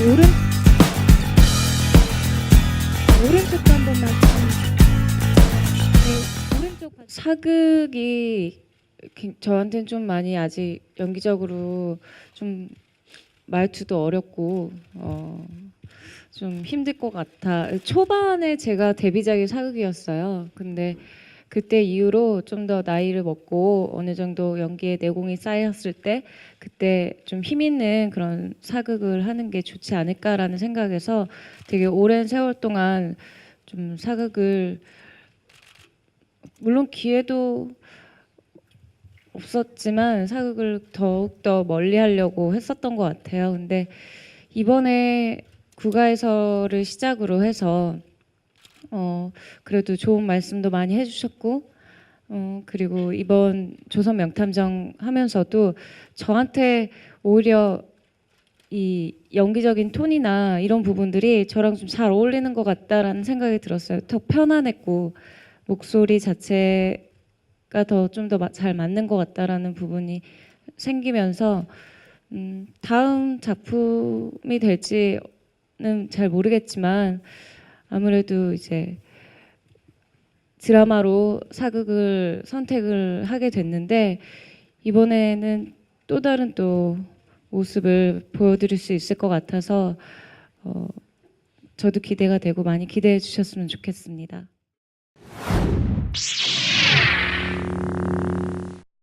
오른 오른쪽도 한 번만 네, 오른쪽 봐- 사극이 굉- 저한테는 좀 많이 아직 연기적으로 좀 말투도 어렵고 어, 좀 힘들 것 같아. 초반에 제가 데뷔작이 사극이었어요. 근데 그때 이후로 좀 더 나이를 먹고 어느 정도 연기에 내공이 쌓였을 때 그때 좀 힘 있는 그런 사극을 하는 게 좋지 않을까라는 생각에서 되게 오랜 세월 동안 좀 사극을 물론 기회도 없었지만 사극을 더욱 더 멀리 하려고 했었던 것 같아요. 근데 이번에 국가에서를 시작으로 해서 어 그래도 좋은 말씀도 많이 해주셨고 어 그리고 이번 조선 명탐정 하면서도 저한테 오히려 이 연기적인 톤이나 이런 부분들이 저랑 좀 잘 어울리는 것 같다라는 생각이 들었어요. 더 편안했고 목소리 자체가 더 좀 더 잘 맞는 것 같다라는 부분이 생기면서 음, 다음 작품이 될지는 잘 모르겠지만 아무래도 이제 드라마로 사극을 선택을 하게 됐는데 이번에는 또 다른 또 모습을 보여드릴 수 있을 것 같아서 어, 저도 기대가 되고 많이 기대해 주셨으면 좋겠습니다.